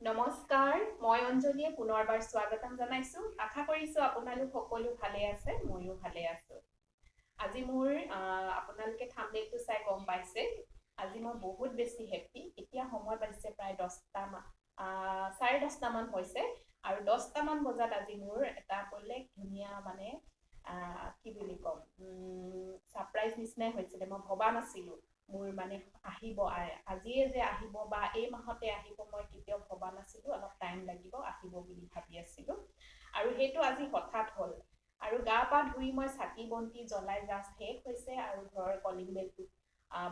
নমস্কাৰ মই অঞ্জলীয়ে পুনৰবাৰ স্বাগতম জনাইছোঁ। আশা কৰিছোঁ আপোনালোক সকলো ভালে আছে ময়ো ভালে আছোঁ। আজি মোৰ আপোনালোকে থাম্বনেইলটো চাই গম পাইছে। আজি মই বহুত বেছি হেপ্পী এতিয়া সময় বাজিছে প্ৰায় দহটামান চাৰে দহটামান হৈছে। আৰু দহটামান বজাত আজি মোৰ এটা বেলেগ ধুনীয়া মানে কি বুলি ক'ম ছাৰপ্ৰাইজ নিচিনাই হৈছিলে। মই ভবা নাছিলোঁ। মোৰ মানে আহিব আজিয়ে যে আহিব বা এই মাহতে আহিব মই কেতিয়াও ভবা নাছিলোঁ অলপ টাইম লাগিব আহিব বুলি ভাবি আছিলোঁ। আৰু সেইটো আজি হঠাৎ হ'ল। আৰু গা পা ধুই মই চাকি বন্তি জ্বলাই জাষ্ট শেষ হৈছে আৰু ঘৰৰ কলিং বেলটো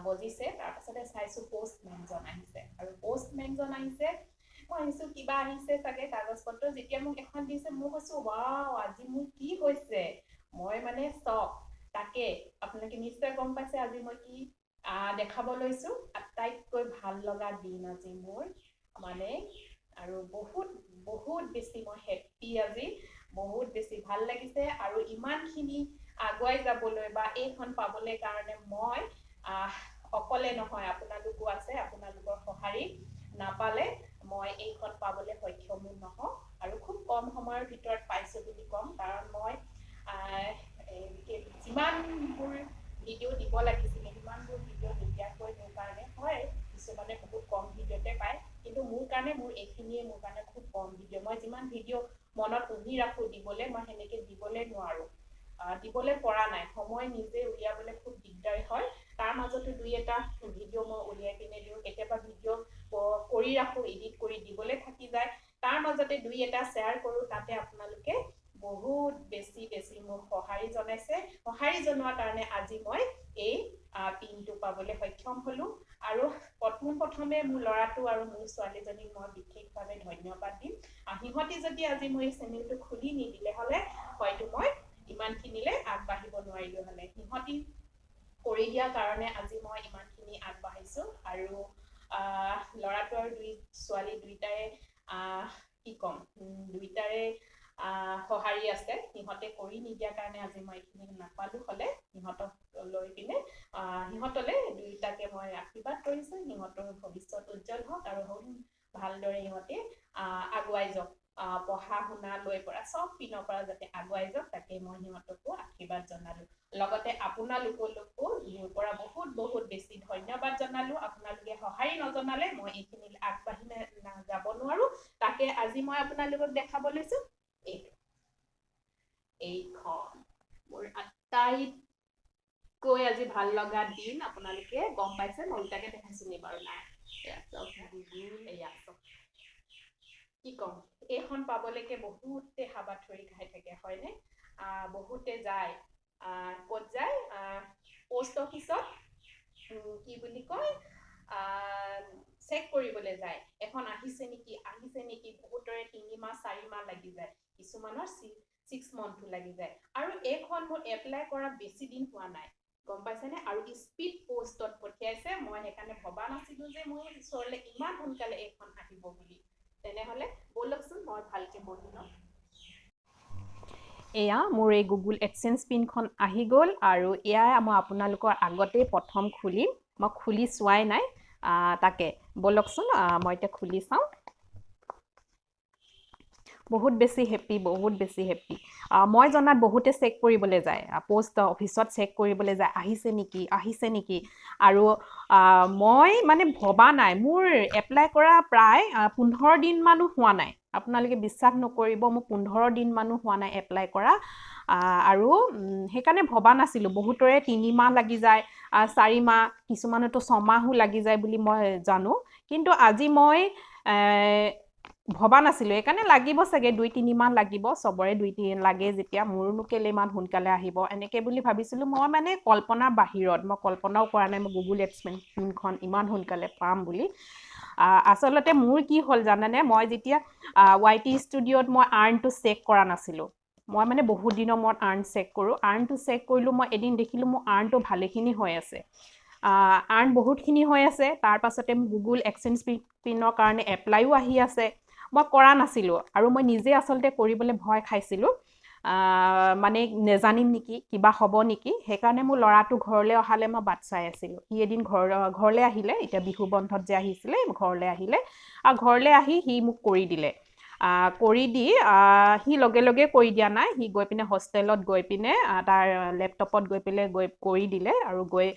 বজিছে। তাৰপাছতে চাইছোঁ পষ্টমেনজন আহিছে। আৰু পষ্টমেনজন আহিছে মই ভাবিছোঁ কিবা আহিছে চাগে কাগজ পত্ৰ। যেতিয়া মোক এখন দিছে মই কৈছোঁ ৱাও আজি মোৰ কি হৈছে? মই মানে চক তাকে আপোনালোকে নিশ্চয় গম পাইছে আজি মই কি দেখাব লৈছোঁ। আটাইতকৈ ভাল লগা দিন আজি মোৰ মানে আৰু বহুত বহুত বেছি মই হেপ্পী আজি বহুত বেছি ভাল লাগিছে আৰু ইমানখিনি আগুৱাই যাবলৈ বা এইখন পাবলৈ কাৰণে মই অকলে নহয় আপোনালোকো আছে আপোনালোকৰ সঁহাৰি নাপালে মই এইখন পাবলৈ সক্ষমো নহওঁ আৰু খুব কম সময়ৰ ভিতৰত পাইছোঁ বুলি ক'ম কাৰণ মই যিমানবোৰ ভিডিঅ' দিব লাগিছিলে সিমানবোৰ ভিডিঅ' নিদিয়াকৈ মোৰ কাৰণে হয় কিছুমানে বহুত কম ভিডিঅ'তে পায় কিন্তু মোৰ কাৰণে মোৰ এইখিনিয়ে মোৰ কাৰণে খুব কম ভিডিঅ' মই যিমান ভিডিঅ' মনত পুহি ৰাখোঁ দিবলৈ মই সেনেকৈ দিবলৈ নোৱাৰোঁ। দিবলৈ পৰা নাই। সময় নিজে উলিয়াবলৈ খুব দিগদাৰী হয়। তাৰ মাজতো দুই এটা ভিডিঅ' মই উলিয়াই পিনে দিওঁ। কেতিয়াবা ভিডিঅ' কৰি ৰাখোঁ এডিট কৰি দিবলৈ থাকি যায়। তাৰ মাজতে দুই এটা শ্বেয়াৰ কৰোঁ তাতে আপোনালোকে বহুত বেছি বেছি মোক সঁহাৰি জনাইছে। সঁহাৰি জনোৱাৰ কাৰণে আজি মই এই পিনটো পাবলৈ সক্ষম হ'লোঁ। আৰু পোন প্ৰথমে মোৰ ল'ৰাটো আৰু মোৰ ছোৱালীজনীক মই বিশেষভাৱে ধন্যবাদ দিম। সিহঁতি যদি আজি মোৰ এই চেনেলটো খুলি নিদিলে হ'লে হয়তো মই ইমানখিনিলে আগবাঢ়িব নোৱাৰিলোঁ হ'লে। সিহঁতি কৰি দিয়াৰ কাৰণে আজি মই ইমানখিনি আগবাঢ়িছোঁ। আৰু ল'ৰাটো আৰু দুই ছোৱালী আহ, কি ক'ম? আহ, সঁহাৰি আছে। সিহঁতে কৰি নিদিয়াৰ কাৰণে আজি মই এইখিনি নাপালোঁ হ'লে সিহঁতক লৈ পিনে সিহঁতলে দুয়োটাকে মই আশীৰ্বাদ কৰিছোঁ। সিহঁতৰ ভৱিষ্যত উজ্জ্বল হওক আৰু ভালদৰে সিহঁতে আগুৱাই যাওক। পঢ়া শুনা লৈ পৰা চব পিনৰ পৰা যাতে আগুৱাই যাওক তাকে মই সিহঁতকো আশীৰ্বাদ জনালোঁ। লগতে আপোনালোকলৈকো মোৰ পৰা বহুত বহুত বেছি ধন্যবাদ জনালোঁ। আপোনালোকে সঁহাৰি নজনালে মই এইখিনি আগবাঢ়ি যাব নোৱাৰোঁ। তাকে আজি মই আপোনালোকক দেখাব লৈছোঁ এইখন মোৰ আটাইতকৈ আজি ভাল লগা দিন আপোনালোকে গম পাইছে মই ওলোটাকে দেখাইছোঁ নি। বাৰু নাই। কি ক'ম? এইখন পাবলৈকে বহুতে হাবাথৰি খাই থাকে হয়নে? বহুতে যায়। ক'ত যায়? পষ্ট অফিচত কি বুলি কয়? চেক কৰিবলৈ যায়। এখন আহিছে নেকি? আহিছে নেকি? বহুতৰে তিনি মাহ চাৰি মাহ লাগি যায়। কিছুমানৰ ছিক্স মান্থো লাগি যায়। আৰু এইখন মোৰ এপ্লাই কৰা বেছি দিন হোৱা নাই। গম পাইছেনে? আৰু স্পীড পষ্টত পঠিয়াইছে। মই সেইকাৰণে ভবা নাছিলোঁ যে মোৰ ওচৰলৈ ইমান সোনকালে এইখন আহিব বুলি। তেনেহ'লে ব'লকচোন মই ভালকৈ বহি লওঁ। এয়া মোৰ এই গুগল এডচেঞ্চ পিনখন আহি গ'ল আৰু এয়াই মই আপোনালোকৰ আগতেই প্ৰথম খুলিম। মই খুলি চোৱাই নাই। তাকে ব'লকচোন মই এতিয়া খুলি চাওঁ। বহুত বেছি হেপ্পী বহুত বেছি হেপ্পী মই জনাত বহুতে চেক কৰিবলৈ যায়। পষ্ট অফিচত চেক কৰিবলৈ যায় আহিছে নেকি? আহিছে নেকি? আৰু মই মানে ভবা নাই। মোৰ এপ্লাই কৰা প্ৰায় পোন্ধৰ দিনমানো হোৱা নাই। আপোনালোকে বিশ্বাস নকৰিব মোৰ পোন্ধৰ দিনমানো হোৱা নাই এপ্লাই কৰা। আৰু সেইকাৰণে ভবা নাছিলোঁ। বহুতৰে তিনিমাহ লাগি যায় আহ, চাৰি মাহ কিছুমানতো ছমাহো লাগি যায় বুলি মই জানো। কিন্তু আজি মই ভবা নাছিলোঁ। সেইকাৰণে লাগিব চাগে দুই তিনিমাহ লাগিব চবৰে দুই তিনি লাগে যেতিয়া মোৰনো কেলে ইমান সোনকালে আহিব? এনেকৈ বুলি ভাবিছিলোঁ মই মানে কল্পনাৰ বাহিৰত মই কল্পনাও কৰা নাই মই গুগল এক্সপেনখন ইমান সোনকালে পাম বুলি। আচলতে মোৰ কি হ'ল জানেনে মই যেতিয়া ৱাই টি ষ্টুডিঅ'ত মই আৰ্ণটো চেক কৰা নাছিলোঁ মই মানে বহুত দিনৰ মূৰত আৰ্ণ চেক কৰোঁ আৰ্ণটো চেক কৰিলোঁ মই এদিন দেখিলোঁ মোৰ আৰ্ণটো ভালেখিনি হৈ আছে। আৰ্ণ বহুতখিনি হৈ আছে তাৰপাছতে গুগল এক্সেঞ্জ পিনৰ কাৰণে এপ্লাইও আহি আছে। মই কৰা নাছিলোঁ আৰু মই নিজে আচলতে কৰিবলৈ ভয় খাইছিলোঁ। মানে নেজানিম নেকি কিবা হ'ব নেকি? সেইকাৰণে মোৰ ল'ৰাটো ঘৰলৈ অহালৈ মই বাট চাই আছিলোঁ। সি এদিন ঘৰ ঘৰলৈ আহিলে এতিয়া বিহু বন্ধত যে আহিছিলে ঘৰলৈ আহিলে। আৰু ঘৰলৈ আহি সি মোক কৰি দিলে। কৰি দি সি লগে লগে কৰি দিয়া নাই। সি গৈ পিনে হোষ্টেলত গৈ পিনে তাৰ লেপটপত গৈ পেলাই গৈ কৰি দিলে আৰু গৈ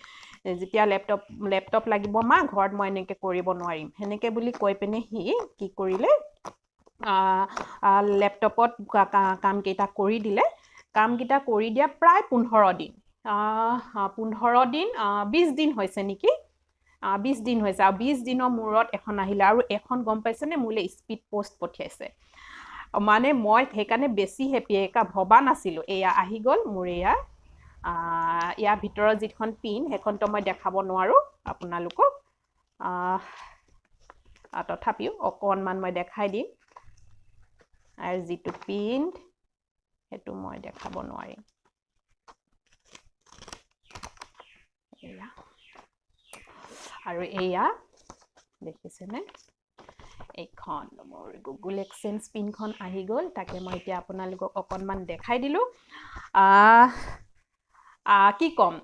যেতিয়া লেপটপ লেপটপ লাগিব মা ঘৰত মই এনেকৈ কৰিব নোৱাৰিম। সেনেকৈ বুলি কৈ পিনে সি কি কৰিলে লেপটপত কামকেইটা কৰি দিলে। কামকেইটা কৰি দিয়া প্ৰায় পোন্ধৰ দিন। পোন্ধৰ দিন বিছ দিন হৈছে নেকি? বিছ দিন হৈছে। আৰু বিছ দিনৰ মূৰত এখন আহিলে। আৰু এখন গম পাইছেনে? মোলৈ স্পীড পষ্ট পঠিয়াইছে। মানে মই সেইকাৰণে বেছি হেপী। একা ভবা নাছিলোঁ। এয়া আহি গ'ল। মোৰ এয়া ইয়াৰ ভিতৰৰ যিখন পিন সেইখনতো মই দেখাব নোৱাৰোঁ আপোনালোকক। তথাপিও অকণমান মই দেখাই দিম। আৰু যিটো প্ৰিণ্ট সেইটো মই দেখাব নোৱাৰিম। এয়া। আৰু এয়া দেখিছেনে? এইখন মোৰ গুগল এক্সেঞ্জ পিনখন আহি গ'ল তাকে মই এতিয়া আপোনালোকক অকণমান দেখাই দিলোঁ। কি ক'ম?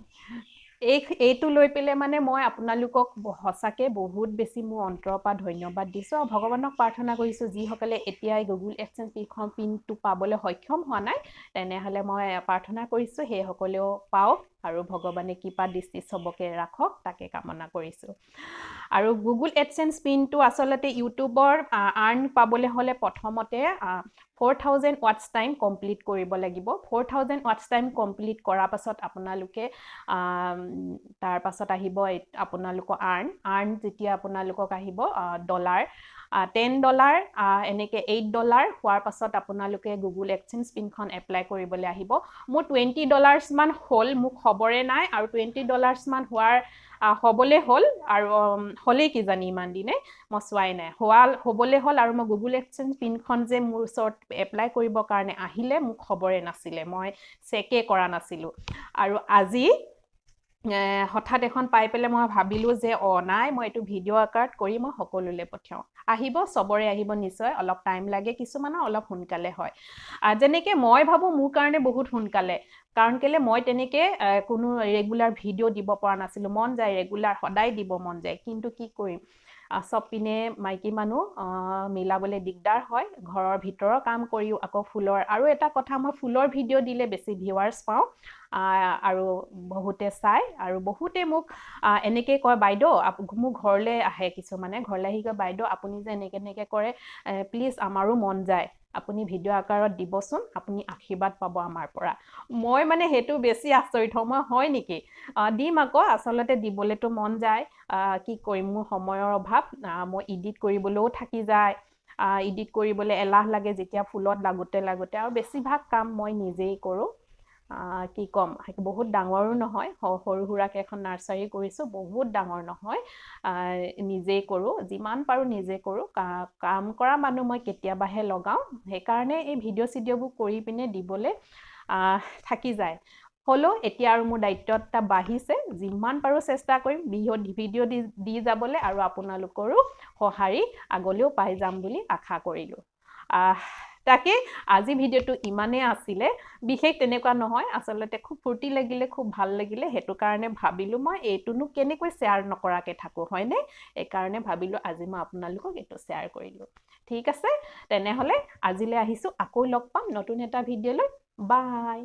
এই এইটো লৈ পেলাই মানে মই আপোনালোকক সঁচাকৈ বহুত বেছি মোৰ অন্তৰৰ পৰা ধন্যবাদ দিছোঁ আৰু ভগৱানক প্ৰাৰ্থনা কৰিছোঁ যিসকলে এতিয়াই গুগল এক্সেঞ্জ পিনখন পিনটো পাবলৈ সক্ষম হোৱা নাই তেনেহ'লে মই প্ৰাৰ্থনা কৰিছোঁ সেইসকলেও পাওক আৰু ভগৱানে কৃপা দৃষ্টি চবকে ৰাখক তাকে কামনা কৰিছোঁ। আৰু গুগল এডচেঞ্চ পিনটো আচলতে ইউটিউবৰ আৰ্ণ পাবলৈ হ'লে প্ৰথমতে ফ'ৰ থাউজেণ্ড ৱাটছ টাইম কমপ্লিট কৰিব লাগিব। ফ'ৰ থাউজেণ্ড ৱাটছ টাইম কমপ্লিট কৰাৰ পাছত আপোনালোকে আম, তাৰ পাছত আহিব আপোনালোকৰ আৰ্ণ। আৰ্ণ যেতিয়া আপোনালোকক আহিব ডলাৰ টেন ডলাৰ এনেকৈ এইট ডলাৰ হোৱাৰ পাছত আপোনালোকে গুগল এক্সেঞ্জ পিনখন এপ্লাই কৰিবলৈ আহিব। মোৰ টুৱেণ্টি ডলাৰ্ছমান হ'ল মোক খবৰে নাই আৰু টুৱেণ্টি ডলাৰ্ছমান হোৱাৰ হ'বলৈ হ'ল আৰু হ'লেই কিজানি ইমান দিনে মই চোৱাই নাই। হোৱা হ'বলৈ হ'ল আৰু মই গুগল এক্সেঞ্জ পিনখন যে মোৰ ওচৰত এপ্লাই কৰিবৰ কাৰণে আহিলে মোক খবৰে নাছিলে মই চেকে কৰা নাছিলোঁ। আৰু আজি হঠাৎ এখন পাই পেলাই মই ভাবিলোঁ যে অঁ নাই মই এইটো ভিডিঅ' আকাৰত কৰি মই সকলোলৈ পঠিয়াওঁ। আহিব চবৰে আহিব নিশ্চয় অলপ টাইম লাগে কিছুমানৰ অলপ সোনকালে হয়। যেনেকৈ মই ভাবোঁ মোৰ কাৰণে বহুত সোনকালে। কাৰণ কেলৈ মই তেনেকৈ কোনো ৰেগুলাৰ ভিডিঅ' দিব পৰা নাছিলোঁ। মন যায় ৰেগুলাৰ সদায় দিব মন যায়। কিন্তু কি কৰিম? চব পিনে মাইকী মানুহ মিলাবলৈ দিগদাৰ হয়। ঘৰৰ ভিতৰৰ কাম কৰিও আকৌ ফুলৰ আৰু এটা কথা মই ফুলৰ ভিডিঅ' দিলে বেছি ভিউৱাৰ্ছ পাওঁ। আৰু বহুতে চায় আৰু বহুতে মোক এনেকৈ কয় বাইদেউ মোৰ ঘৰলৈ আহে কিছুমানে। ঘৰলৈ আহি কয় বাইদেউ আপুনি যে এনেকৈ এনেকৈ কৰে প্লিজ আমাৰো মন যায়। আপুনি ভিডিঅ' আকাৰত দিবচোন আপুনি আশীৰ্বাদ পাব আমাৰ পৰা। মই মানে সেইটো বেছি আচৰিত হওঁ মই হয় নেকি? দিম আকৌ আচলতে দিবলৈতো মন যায়। কি কৰিম মোৰ সময়ৰ অভাৱ মই ইডিট কৰিবলৈও থাকি যায়। ইডিট কৰিবলৈ এলাহ লাগে যেতিয়া ফুলত লাগোতে লাগোতে আৰু বেছিভাগ কাম মই নিজেই কৰোঁ। কি ক'ম? বহুত ডাঙৰো নহয়। সৰু সুৰাকৈ এখন নাৰ্চাৰী কৰিছোঁ বহুত ডাঙৰ নহয়। নিজেই কৰোঁ যিমান পাৰোঁ নিজে কৰোঁ। কাম কৰা মানুহ মই কেতিয়াবাহে লগাওঁ। সেইকাৰণে এই ভিডিঅ' চিডিঅ'বোৰ কৰি পিনে দিবলৈ থাকি যায়। হ'লেও এতিয়া আৰু মোৰ দায়িত্বতা বাঢ়িছে। যিমান পাৰোঁ চেষ্টা কৰিম ভিডিঅ' ভিডিঅ' দি দি যাবলৈ আৰু আপোনালোকৰো সঁহাৰি আগলৈও পাই যাম বুলি আশা কৰিলোঁ। তাকে আজি ভিডিঅ'টো ইমানেই আছিলে। বিশেষ তেনেকুৱা নহয় আচলতে খুব ফূৰ্তি লাগিলে খুব ভাল লাগিলে। সেইটো কাৰণে ভাবিলোঁ মই এইটোনো কেনেকৈ শ্বেয়াৰ নকৰাকৈ থাকোঁ হয়নে? সেইকাৰণে ভাবিলোঁ আজি মই আপোনালোকক এইটো শ্বেয়াৰ কৰিলোঁ ঠিক আছে? তেনেহ'লে আজিলৈ আহিছোঁ আকৌ লগ পাম নতুন এটা ভিডিঅ'লৈ। বাই!